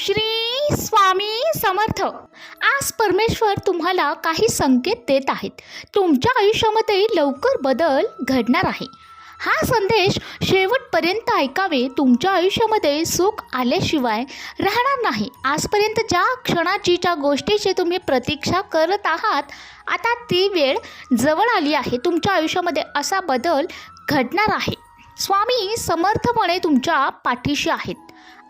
श्री स्वामी समर्थ. आज परमेश्वर तुम्हाला काही संकेत देत आहेत. तुमच्या आयुष्यामध्ये लवकर बदल घडणार आहे. हा संदेश शेवटपर्यंत ऐकावे. तुमच्या आयुष्यामध्ये सुख आल्याशिवाय राहणार नाही. आजपर्यंत ज्या क्षणाची ज्या गोष्टीची तुम्ही प्रतीक्षा करत आहात आता ती वेळ जवळ आली आहे. तुमच्या आयुष्यामध्ये असा बदल घडणार आहे. स्वामी समर्थपणे तुमच्या पाठीशी आहेत.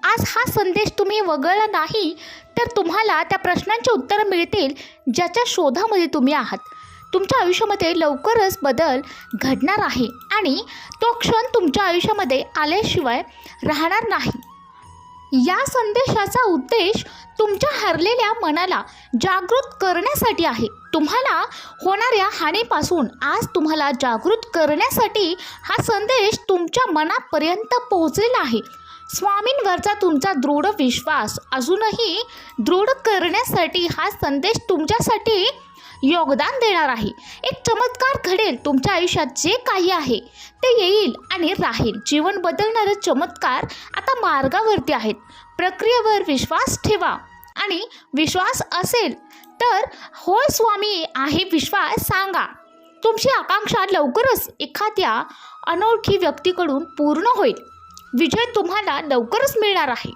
आज हा संदेश तुम्ही वगळला नाही तर तुम्हाला त्या प्रश्नांची उत्तरं मिळतील ज्याच्या शोधामध्ये तुम्ही आहात. तुमच्या आयुष्यामध्ये लवकरच बदल घडणार आहे आणि तो क्षण तुमच्या आयुष्यामध्ये आल्याशिवाय राहणार नाही. या संदेशाचा उद्देश तुमच्या हरलेल्या मनाला जागृत करण्यासाठी आहे. तुम्हाला होणाऱ्या हानीपासून आज तुम्हाला जागृत करण्यासाठी हा संदेश तुमच्या मनापर्यंत पोहोचलेला आहे. स्वामींवरचा तुमचा दृढ विश्वास. अजूनही दृढ करण्यासाठी हा संदेश तुमच्यासाठी योगदान देणार आहे. एक चमत्कार घडेल तुमच्या आयुष्यात जे काही आहे ते येईल आणि राहील. जीवन बदलणारे चमत्कार आता मार्गावरती आहेत. प्रक्रियेवर विश्वास ठेवा. आणि विश्वास असेल तर होय स्वामी आहे विश्वास सांगा. तुमची आकांक्षा लवकरच एखाद्या अनोळखी व्यक्तीकडून पूर्ण होईल. विजय तुम्हाला लवकरच मिळणार आहे.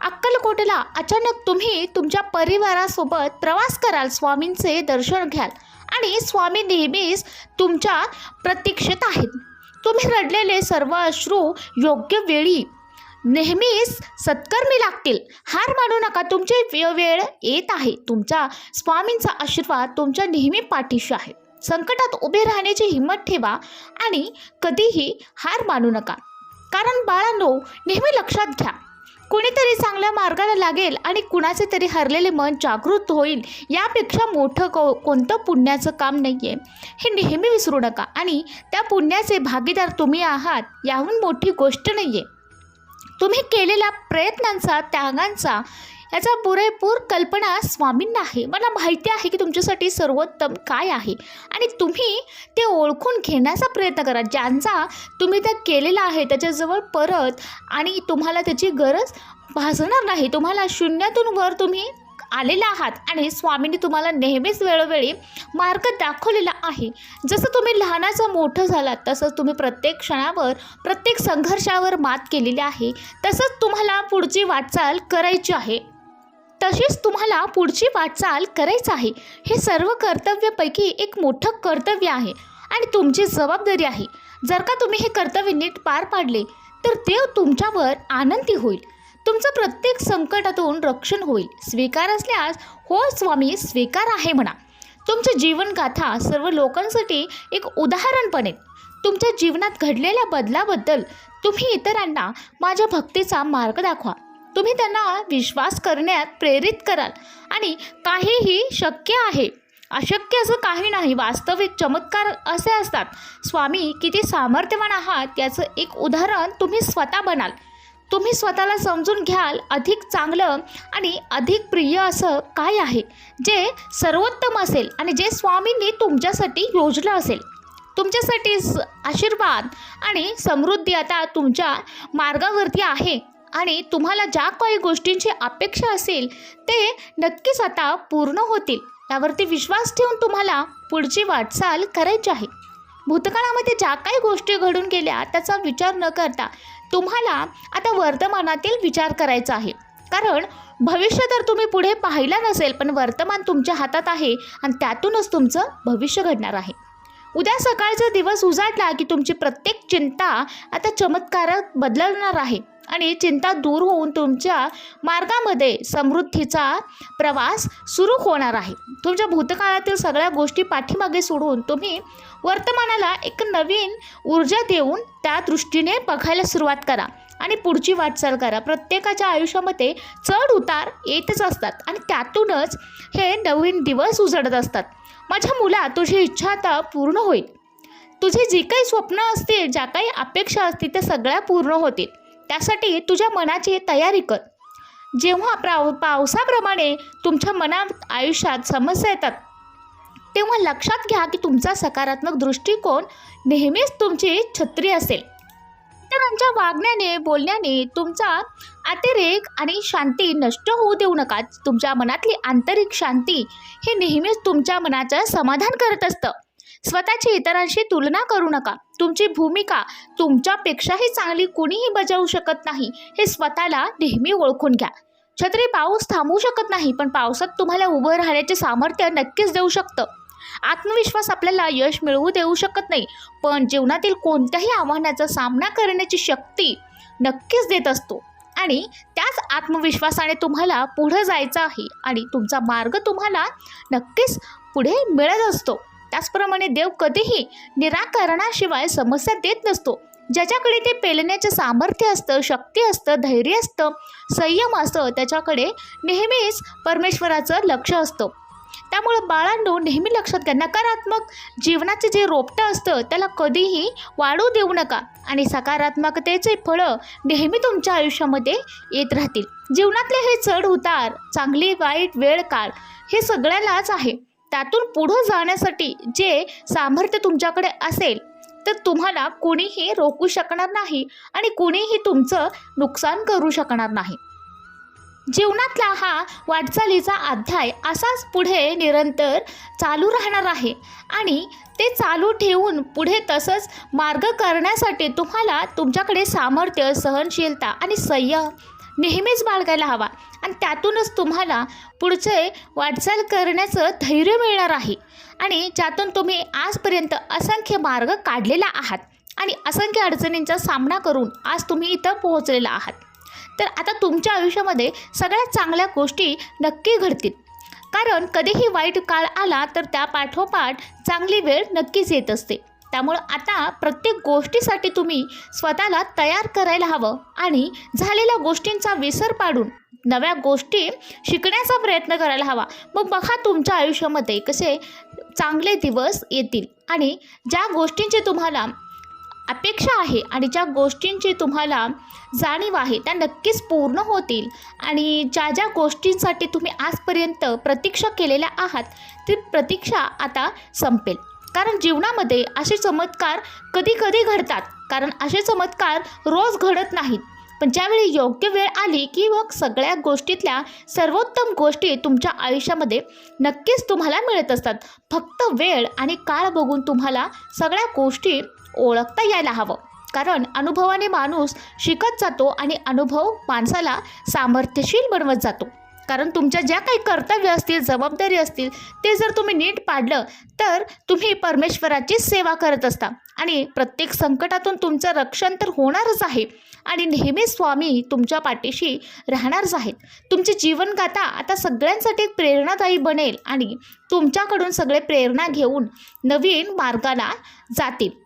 अक्कलकोटला अचानक तुम्ही तुमच्या परिवारासोबत प्रवास कराल स्वामींचे दर्शन घ्याल आणि स्वामी नेहमीच तुमच्या प्रतीक्षेत आहेत. तुम्ही रडलेले सर्व अश्रू योग्य वेळी नेहमीच सत्कर्मी लागतील. हार मानू नका तुमची वेळ येत आहे. तुमचा स्वामींचा आशीर्वाद तुमच्या नेहमी पाठीशी आहे. संकटात उभे राहण्याची हिंमत ठेवा आणि कधीही हार मानू नका. कारण बाळांनो नेहमी लक्षात घ्या. कुणीतरी चांगल्या मार्गाला लागेल आणि कुणाचे तरी हरलेले मन जागृत होईल यापेक्षा मोठं को कोणतं पुण्याचं काम नाही आहे हे नेहमी विसरू नका आणि त्या पुण्याचे भागीदार तुम्ही आहात याहून मोठी गोष्ट नाही आहे तुम्ही केलेल्या प्रयत्नांचा त्यागांचा याचा पुरेपूर कल्पना स्वामींना आहे. मला माहिती आहे की तुमच्यासाठी सर्वोत्तम काय आहे. आणि तुम्ही ते ओळखून घेण्याचा प्रयत्न करा. ज्यांचा तुम्ही त्या केलेला आहे त्याच्याजवळ परत आणि तुम्हाला त्याची गरज भासणार नाही. तुम्हाला शून्यातून वर तुम्ही आलेला आहात आणि स्वामींनी तुम्हाला नेहमीच वेळोवेळी मार्ग दाखवलेला आहे. जसं तुम्ही लहानाचं मोठं झालात तसंच तुम्ही प्रत्येक क्षणावर प्रत्येक संघर्षावर मात केलेली आहे. तसंच तुम्हाला पुढची वाटचाल करायची आहे. तशीच तुम्हाला पुढची वाटचाल करायचं आहे. हे सर्व कर्तव्यापैकी एक मोठं कर्तव्य आहे आणि तुमची जबाबदारी आहे. जर का तुम्ही हे कर्तव्य नीट पार पाडले तर देव तुमच्यावर आनंदी होईल. तुमचं प्रत्येक संकटातून रक्षण होईल. स्वीकार असल्यास हो स्वामी स्वीकार आहे म्हणा. तुमची जीवनगाथा सर्व लोकांसाठी एक उदाहरण बनेल. तुमच्या जीवनात घडलेल्या बदलाबद्दल तुम्ही इतरांना माझ्या भक्तीचा मार्ग दाखवा. तुम्ही त्यांना विश्वास करण्यात प्रेरित कराल. आणि काहीही शक्य आहे. अशक्य असं काही नाही. वास्तविक चमत्कार असे असतात. स्वामी किती सामर्थ्यवान आहात. याचं एक उदाहरण तुम्ही स्वतः बनाल. तुम्ही स्वतःला समजून घ्याल. अधिक चांगलं आणि अधिक प्रिय असं काय आहे? जे सर्वोत्तम असेल आणि जे स्वामींनी तुमच्यासाठी योजलं असेल. तुमच्यासाठी स- आशीर्वाद आणि समृद्धी आता तुमच्या मार्गावरती आहे. आणि तुम्हाला ज्या काही गोष्टींची अपेक्षा असेल ते नक्कीच आता पूर्ण होतील. यावरती विश्वास ठेवून तुम्हाला पुढची वाटचाल करायची आहे. भूतकाळामध्ये ज्या काही गोष्टी घडून गेल्या त्याचा विचार न करता तुम्हाला आता वर्तमानातील विचार करायचा आहे. कारण भविष्य तर तुम्ही पुढे पाहिला नसेल पण वर्तमान तुमच्या हातात आहे आणि त्यातूनच तुमचं भविष्य घडणार आहे. उद्या सकाळचा दिवस उजाडला की तुमची प्रत्येक चिंता आता चमत्कारात बदलणार आहे. आणि चिंता दूर होऊन तुमच्या मार्गामध्ये समृद्धीचा प्रवास सुरू होणार आहे. तुमच्या भूतकाळातील सगळ्या गोष्टी पाठीमागे सोडून तुम्ही वर्तमानाला एक नवीन ऊर्जा देऊन त्या दृष्टीने बघायला सुरुवात करा आणि पुढची वाटचाल करा. प्रत्येकाच्या आयुष्यामध्ये चढ उतार येतच असतात आणि त्यातूनच हे नवीन दिवस उजडत असतात. माझ्या मुला तुझी इच्छा आता पूर्ण होईल. तुझी जी काही स्वप्न असतील ज्या काही अपेक्षा असतील त्या सगळ्या पूर्ण होतील. त्यासाठी तुझ्या मनाची तयारी कर. जेव्हा प्राव पावसाप्रमाणे तुमच्या मनात आयुष्यात समस्या येतात तेव्हा लक्षात घ्या की तुमचा सकारात्मक दृष्टिकोन नेहमीच तुमची छत्री असेल. इतरांच्या वागण्याने बोलण्याने तुमचा अतिरेक आणि शांती नष्ट होऊ देऊ नका. तुमच्या मनातली आंतरिक शांती हे नेहमीच तुमच्या मनाचं समाधान करत असतं. स्वतःची इतरांशी तुलना करू नका. तुमची भूमिका तुमच्यापेक्षाही चांगली कुणीही बजावू शकत नाही. हे स्वतःला नेहमी ओळखून घ्या. छत्री पाऊस थांबवू शकत नाही पण पावसात तुम्हाला उभं राहण्याचे सामर्थ्य नक्कीच देऊ शकतं. आत्मविश्वास आपल्याला यश मिळवू देऊ शकत नाही पण जीवनातील कोणत्याही आव्हानाचा सामना करण्याची शक्ती नक्कीच देत असतो. आणि त्याच आत्मविश्वासाने तुम्हाला पुढं जायचं आहे आणि तुमचा मार्ग तुम्हाला नक्कीच पुढे मिळत असतो. त्याचप्रमाणे देव कधीही निराकरणाशिवाय समस्या देत नसतो. ज्याच्याकडे ते पेलण्याचं सामर्थ्य असतं शक्ती असतं धैर्य असतं संयम असतं त्याच्याकडे नेहमीच परमेश्वराचं लक्ष असतं. त्यामुळं बाळांनो नेहमी लक्षात घ्या नकारात्मक जीवनाचे जे रोपटं असतं त्याला कधीही वाढू देऊ नका आणि सकारात्मकतेचे फळं नेहमी तुमच्या आयुष्यामध्ये येत राहतील. जीवनातले हे चढ उतार चांगली वाईट वेळ काळ हे सगळ्यालाच आहे. त्यातून पुढं जाण्यासाठी जे सामर्थ्य तुमच्याकडे असेल तर तुम्हाला कुणीही रोखू शकणार नाही आणि कुणीही तुमचं नुकसान करू शकणार नाही. जीवनातला हा वाटचालीचा अध्याय असाच पुढे निरंतर चालू राहणार आहे आणि ते चालू ठेवून पुढे तसंच मार्ग करण्यासाठी तुम्हाला तुमच्याकडे सामर्थ्य सहनशीलता आणि संयम नेहमीच बाळगायला हवा. आणि त्यातूनच तुम्हाला पुढचे वाटचाल करण्याचं धैर्य मिळणार आहे. आणि ज्यातून तुम्ही आजपर्यंत असंख्य मार्ग काढलेला आहात. आणि असंख्य अडचणींचा सामना करून आज तुम्ही इथं पोहोचलेला आहात. तर आता तुमच्या आयुष्यामध्ये सगळ्यात चांगल्या गोष्टी नक्की घडतील. कारण कधीही वाईट काळ आला तर त्या पाठोपाठ चांगली वेळ नक्कीच येत असते. त्यामुळं आता प्रत्येक गोष्टीसाठी तुम्ही स्वतःला तयार करायला हवं आणि झालेल्या गोष्टींचा विसर पाडून नव्या गोष्टी शिकण्याचा प्रयत्न करायला हवा. मग बघा तुमच्या आयुष्यामध्ये कसे चांगले दिवस येतील आणि ज्या गोष्टींची तुम्हाला अपेक्षा आहे आणि ज्या गोष्टींची तुम्हाला जाणीव आहे त्या नक्कीच पूर्ण होतील आणि ज्या ज्या गोष्टींसाठी तुम्ही आजपर्यंत प्रतीक्षा केलेल्या आहात ती प्रतीक्षा आता संपेल. कारण जीवनामध्ये असे चमत्कार कधी कधी घडतात. कारण असे चमत्कार रोज घडत नाहीत. पण ज्यावेळी योग्य वेळ आली की मग सगळ्या गोष्टीतल्या सर्वोत्तम गोष्टी तुमच्या आयुष्यामध्ये नक्कीच तुम्हाला मिळत असतात. फक्त वेळ आणि काळ बघून तुम्हाला सगळ्या गोष्टी ओळखता यायला हवं. कारण अनुभवाने माणूस शिकत जातो आणि अनुभव माणसाला सामर्थ्यशील बनवत जातो. कारण तुमच्या ज्या काही कर्तव्य असतील जबाबदारी असतील ते जर तुम्ही नीट पाडलं तर तुम्ही परमेश्वराची सेवा करत असता. आणि प्रत्येक संकटातून तुमचं रक्षण तर होणारच आहे. आणि नेहमी स्वामी तुमच्या पाठीशी राहणारच आहेत. तुमची जीवनगाथा आता सगळ्यांसाठी प्रेरणादायी बनेल आणि तुमच्याकडून सगळे प्रेरणा घेऊन नवीन मार्गाला जातील.